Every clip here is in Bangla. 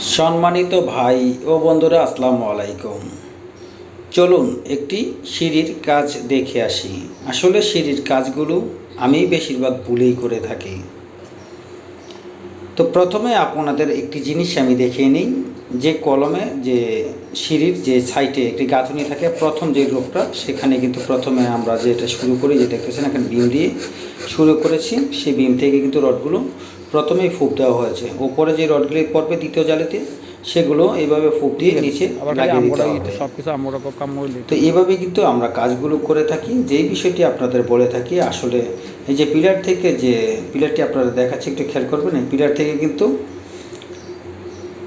সম্মানিত ভাই ও বন্ধুরা, আসসালামু আলাইকুম। চলুন একটি সিঁড়ির কাজ দেখে আসি। আসলে সিঁড়ির কাজগুলো আমি বেশিরভাগ ভুলেই করে থাকি। তো প্রথমে আপনাদের একটি জিনিস আমি দেখিয়ে নিই, যে কলমে যে সিঁড়ির যে সাইটে একটি গাঁথুনি থাকে, প্রথম যে রোগটা সেখানে কিন্তু প্রথমে আমরা যেটা শুরু করি যে দেখতেছেন, এখানে বিম দিয়ে শুরু করেছি। সেই বিম থেকে কিন্তু রডগুলো প্রথমেই ফুপ দেওয়া হয়েছে। উপরে যে রডগুলি পড়বে দ্বিতীয় জালিতে সেগুলো এইভাবে ফুপ দিয়ে নিচে লাগিয়ে দিতে হবে। তো এইভাবে কিন্তু আমরা কাজগুলো করে থাকি। যেই বিষয়টি আপনাদের বলে থাকি আসলে এই যে পিলার থেকে যে পিলারটি আপনারা দেখাচ্ছি একটু খেয়াল করবেন এই পিলার থেকে কিন্তু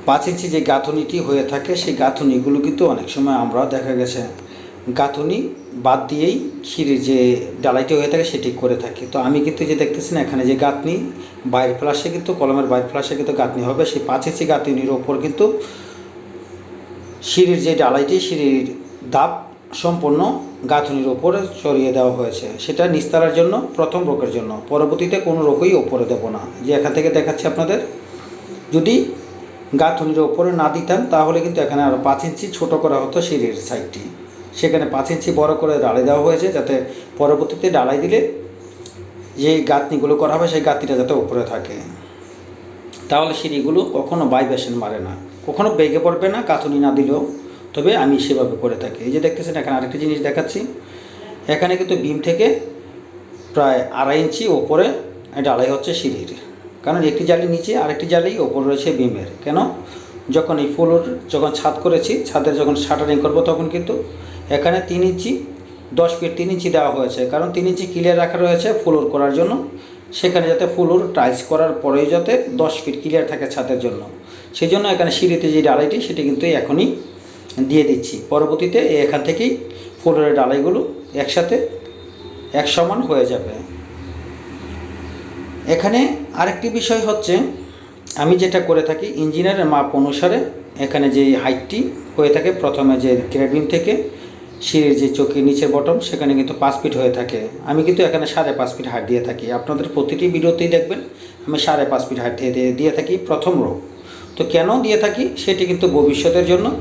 পাঁচ ইঞ্চি যে গাঁথুনিটি হয়ে থাকে সেই গাঁথুনিগুলো কিন্তু অনেক সময় আমরা দেখা গেছে গাঁথুনি বাদ দিয়েই সিঁড়ির যে ডালাইটি হয়ে থাকে সেটি করে থাকি। তো আমি কিন্তু যে দেখতেছি না, এখানে যে গাঁথনি বাইরের ফ্লাশে কিন্তু, কলমের বাইরের ফ্লাশে কিন্তু গাঁথনি হবে। সেই পাঁচ ইঞ্চি গাঁথনির ওপর কিন্তু সিঁড়ির যে ডালাইটি সিঁড়ির দাপ সম্পূর্ণ গাঁথনির ওপরে চড়িয়ে দেওয়া হয়েছে। সেটা নিস্তারার জন্য, প্রথম রোগের জন্য। পরবর্তীতে কোনো রোগই ওপরে দেবো না। যে এখান থেকে দেখাচ্ছি আপনাদের, যদি গাঁথনির ওপরে না দিতাম, তাহলে কিন্তু এখানে আরও পাঁচ ইঞ্চি ছোটো করা হতো সিঁড়ির সাইডটি। সেখানে পাঁচ ইঞ্চি বড় করে ডালাই দেওয়া হয়েছে যাতে পরবর্তীতে ডালাই দিলে যে গাঁথনিগুলো করা হবে, সেই গাঁথনিটা যাতে উপরে থাকে। তাহলে সিঁড়িগুলো কখনো ভাইব্রেশন মারে না। কখনো বেগে পড়বে না, কাঁথুনি না দিলেও। তবে আমি সেভাবে করে থাকি। এই যে দেখতেছেন, এখানে আরেকটি জিনিস দেখাচ্ছি। এখানে কিন্তু বিম থেকে প্রায় আড়াই ইঞ্চি ওপরে ডালাই হচ্ছে সিঁড়ির। কারণ একটি জালি নিচে, আরেকটি জালি ওপর রয়েছে বিমের। কেন? যখন এই ফ্লোর যখন ছাদ করেছি, ছাদের যখন শাটারিং করব তখন কিন্তু এখানে তিন ইঞ্চি, দশ ফিট তিন ইঞ্চি দেওয়া হয়েছে। কারণ তিন ইঞ্চি ক্লিয়ার রাখা রয়েছে ফ্লোর করার জন্য। সেখানে যাতে ফ্লোর টাইলস করার পরেই যাতে দশ ফিট ক্লিয়ার থাকে ছাদের জন্য। সেই জন্য এখানে সিঁড়িতে যে ডালাইটি, সেটি কিন্তু এখনই দিয়ে দিচ্ছি। পরবর্তীতে এখান থেকেই ফ্লোরের ডালাইগুলো একসাথে এক সমান হয়ে যাবে। এখানে আরেকটি বিষয় হচ্ছে, আমি যেটা করে থাকি ইঞ্জিনিয়ারের মাপ অনুসারে এখানে যে হাইটটি হয়ে থাকে প্রথমে যে ক্রেবিন থেকে সিঁড়ির যে চকির নিচের বটম সেখানে কিন্তু পাঁচ ফিট হয়ে থাকে। আমি কিন্তু এখানে সাড়ে পাঁচ ফিট হাইট দিয়ে থাকি। আপনাদের প্রতিটি ভিডিওতেই দেখবেন, আমি সাড়ে পাঁচ ফিট হাইট দিয়ে দিয়ে- থাকি প্রথম রো তো কেন দিয়ে থাকি? সেটি কিন্তু ভবিষ্যতের জন্য।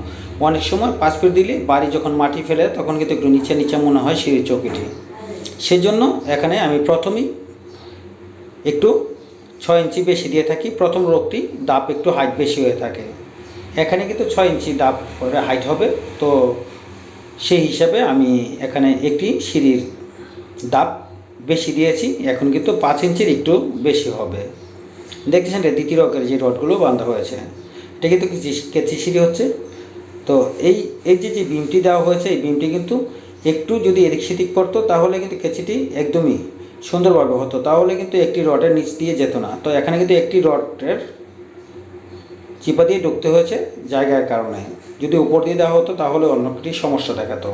অনেক সময় পাঁচ ফিট দিলে বাড়ি যখন মাটি ফেলে, তখন কিন্তু একটু নিচে নিচে মনে হয় সিঁড়ির চকিটি সেজন্য এখানে আমি প্রথমেই একটু ছয় ইঞ্চি বেশি দিয়ে থাকি। প্রথম রোগটি দাপ একটু হাইট বেশি হয়ে থাকে। এখানে কিন্তু ছয় ইঞ্চি দাপ হাইট হবে। তো সেই হিসাবে আমি এখানে একটি সিঁড়ির দাপ বেশি দিয়েছি। এখন কিন্তু পাঁচ ইঞ্চির একটু বেশি হবে। দেখতেছেন দ্বিতীয় রকের যে রডগুলো বাঁধা হয়েছে। এটা কিন্তু কেচি- সিঁড়ি হচ্ছে। তো এই এই যে যে বিমটি দেওয়া হয়েছে, এই বিমটি কিন্তু একটু যদি এদিক সেদিক করতো, তাহলে কিন্তু কেচিটি একদমই সুন্দরভাবে হতো। তাহলে কিন্তু একটি রডের নিচ দিয়ে যেত না। তো এখানে কিন্তু একটি রডের চিপা দিয়ে ঢুকতে হয়েছে, জায়গার কারণে। যদি উপর দিয়ে দেওয়া হতো, তাহলে অন্য একটি সমস্যা দেখাতো।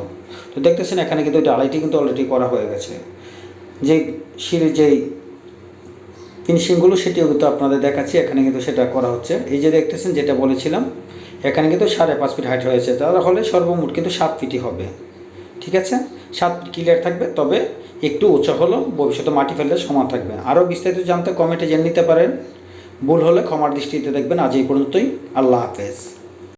তো দেখতেছেন, এখানে কিন্তু ডালাইটি কিন্তু অলরেডি করা হয়ে গেছে। যে সিঁড়ির যেই ফিনিশিংগুলো সেটিও কিন্তু আপনাদের দেখাচ্ছি। এখানে কিন্তু সেটা করা হচ্ছে। এই যে দেখতেছেন, যেটা বলেছিলাম, এখানে কিন্তু সাড়ে পাঁচ ফিট হাইট হয়েছে। তাহলে সর্বমোট কিন্তু সাত ফিটই হবে। ঠিক আছে? সাত ফিট ক্লিয়ার থাকবে, তবে একটু উঁচু হলো ভবিষ্যতে মাটি ফেললে সমান থাকবে। আরও বিস্তারিত জানতে কমেন্টে জেনে নিতে পারেন। ভুল হলে ক্ষমার দৃষ্টিতে দেখবেন। আজ এই পর্যন্তই। আল্লাহ হাফেজ।